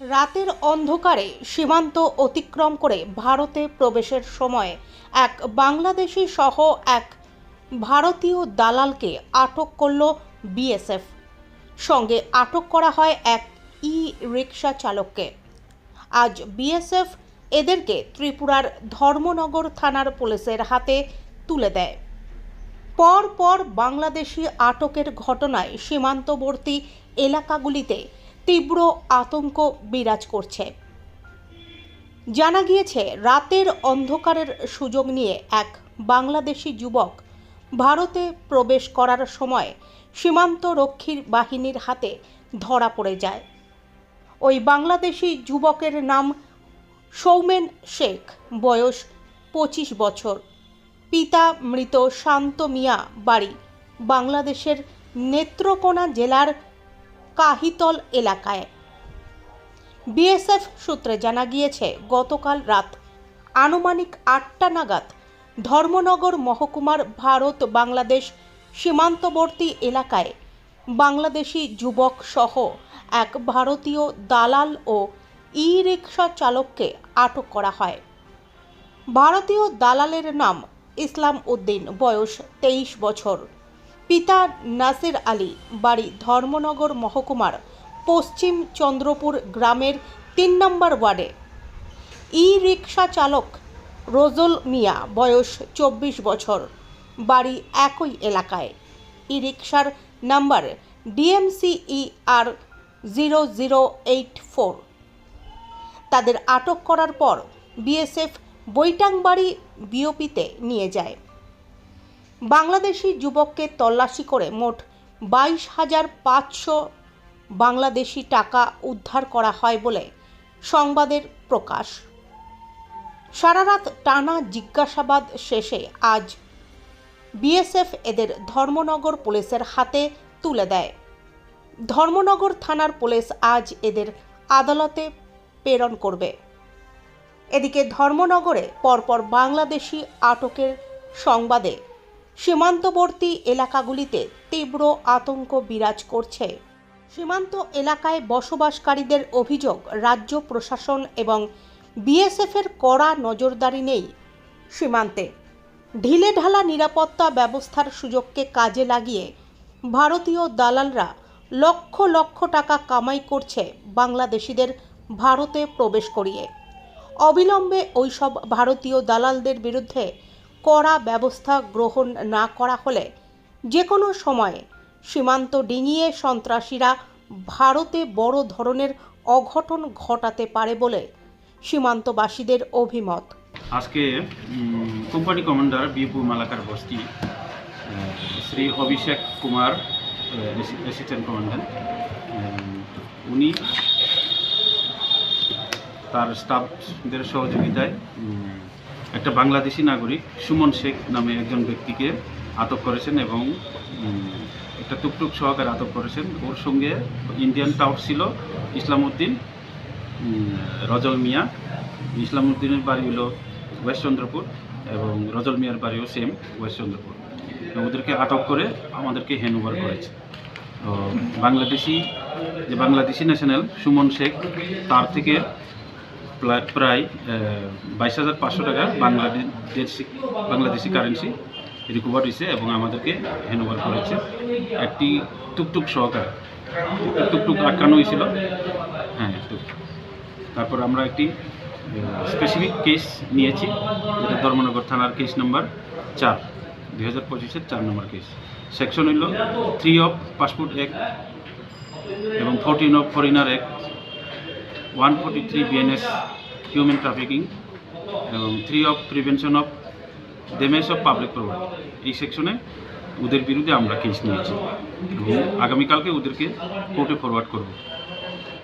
রাতের অন্ধকারে সীমান্ত অতিক্রম করে ভারতে প্রবেশের সময় এক বাংলাদেশি সহ এক ভারতীয় দালালকে আটক করল বিএসএফ। সঙ্গে আটক করা হয় এক ই রিক্সা চালককে। আজ বিএসএফ এদেরকে ত্রিপুরার ধর্মনগর থানার পুলিশের হাতে তুলে দেয়। পর পর বাংলাদেশি আটকের ঘটনায় সীমান্তবর্তী এলাকাগুলিতে তীব্র আতঙ্ক বিরাজ করছে। জানা গিয়েছে, রাতের অন্ধকারের সুযোগ নিয়ে এক বাংলাদেশি যুবক ভারতে প্রবেশ করার সময় সীমান্ত রক্ষীর বাহিনীর হাতে ধরা পড়ে যায়। ওই বাংলাদেশি যুবকের নাম সৌমেন শেখ, বয়স পঁচিশ বছর। পিতা মৃত শান্ত মিয়া বাড়ি, বাংলাদেশের নেত্রকোনা জেলার কাহিতল এলাকায়। বিএসএফ সূত্রে জানা গিয়েছে, গতকাল রাত আনুমানিক আটটা নাগাদ ধর্মনগর মহকুমার ভারত বাংলাদেশ সীমান্তবর্তী এলাকায় বাংলাদেশি যুবক সহ এক ভারতীয় দালাল ও ই রিক্সা চালককে আটক করা হয়। ভারতীয় দালালের নাম ইসলাম উদ্দিন, বয়স তেইশ বছর। পিতা নাসির আলী, বাড়ি ধর্মনগর মহকুমার পশ্চিম চন্দ্রপুর গ্রামের তিন নম্বর ওয়ার্ডে। ই রিক্সা চালক রোজল মিয়া, বয়স চব্বিশ বছর, বাড়ি একই এলাকায়। ই রিক্সার number DMCE R zero zero eight four. তাদের আটক করার পর বিএসএফ বৈটাংবাড়ি বিওপিতে নিয়ে যায়। বাংলাদেশি যুবককে তল্লাশি করে মোট বাইশ হাজার পাঁচশো বাংলাদেশি টাকা উদ্ধার করা হয় বলে সংবাদের প্রকাশ। সারারাত টানা জিজ্ঞাসাবাদ শেষে আজ বিএসএফ এদের ধর্মনগর পুলিশের হাতে তুলে দেয়। ধর্মনগর থানার পুলিশ আজ এদের আদালতে প্রেরণ করবে। এদিকে ধর্মনগরে পরপর বাংলাদেশি আটকের সংবাদে সীমান্তবর্তী এলাকাগুলিতে তীব্র আতঙ্ক বিরাজ করছে। সীমান্ত এলাকায় বসবাসকারীদের অভিযোগ রাজ্য প্রশাসন এবং বিএসএফের কড়া নজরদারি নেই সীমান্তে। ঢিলেঢালা নিরাপত্তা ব্যবস্থার সুযোগকে কাজে লাগিয়ে ভারতীয় দালালরা লক্ষ লক্ষ টাকা কামাই করছে বাংলাদেশিদের ভারতে প্রবেশ করিয়ে। অবিলম্বে ওইসব ভারতীয় দালালদের বিরুদ্ধে কড়া ব্যবস্থা গ্রহণ না করা হলে যে কোনো সময়ে সীমান্ত ডিঙিয়ে সন্ত্রাসীরা ভারতে বড় ধরনের অঘটন ঘটাতে পারে বলে সীমান্তবাসীদের অভিমত। আজকে কোম্পানি কমান্ডার বিপু মালাকার বস্তি শ্রী অভিষেক কুমার অ্যাসিস্ট্যান্ট কমান্ডার উনি তার স্টাফদের সহযোগিতায় একটা বাংলাদেশি নাগরিক, সুমন শেখ নামে একজন ব্যক্তিকে আটক করেছেন এবং একটা টুকটুক সহকারে আটক করেছেন। ওর সঙ্গে ইন্ডিয়ান টাউট ছিল ইসলাম উদ্দিন রজল মিয়া। ইসলাম উদ্দিনের বাড়ি হলো ওয়েস্ট চন্দ্রপুর এবং রজল মিয়ার বাড়িও সেম ওয়েস্ট চন্দ্রপুর ওদেরকে আটক করে আমাদেরকে হ্যান্ডওভার করেছে। বাংলাদেশি, যে বাংলাদেশি ন্যাশনাল সুমন শেখ, তার থেকে প্রায়- বাইশ হাজার পাঁচশো টাকা বাংলাদেশি বাংলাদেশি কারেন্সি রিকভার হয়েছে এবং আমাদেরকে হ্যান্ডওভার করেছে একটি টুকটুক সহকারে, টুকটুক আটকানো হয়েছিল। হ্যাঁ তারপর আমরা একটি স্পেসিফিক কেস নিয়েছি, যেটা ধর্মনগর থানার কেস নাম্বার চার, দুই হাজার পঁচিশের চার নম্বর কেস সেকশন হইল থ্রি অফ পাসপোর্ট অ্যাক্ট এবং fourteen of foreigner act one forty three BNS human trafficking এবং three of prevention of damage of public property এই সেকশনে ওদের বিরুদ্ধে আমরা কেস নিয়েছি এবং আগামীকালকে ওদেরকে কোর্টে ফরওয়ার্ড করব।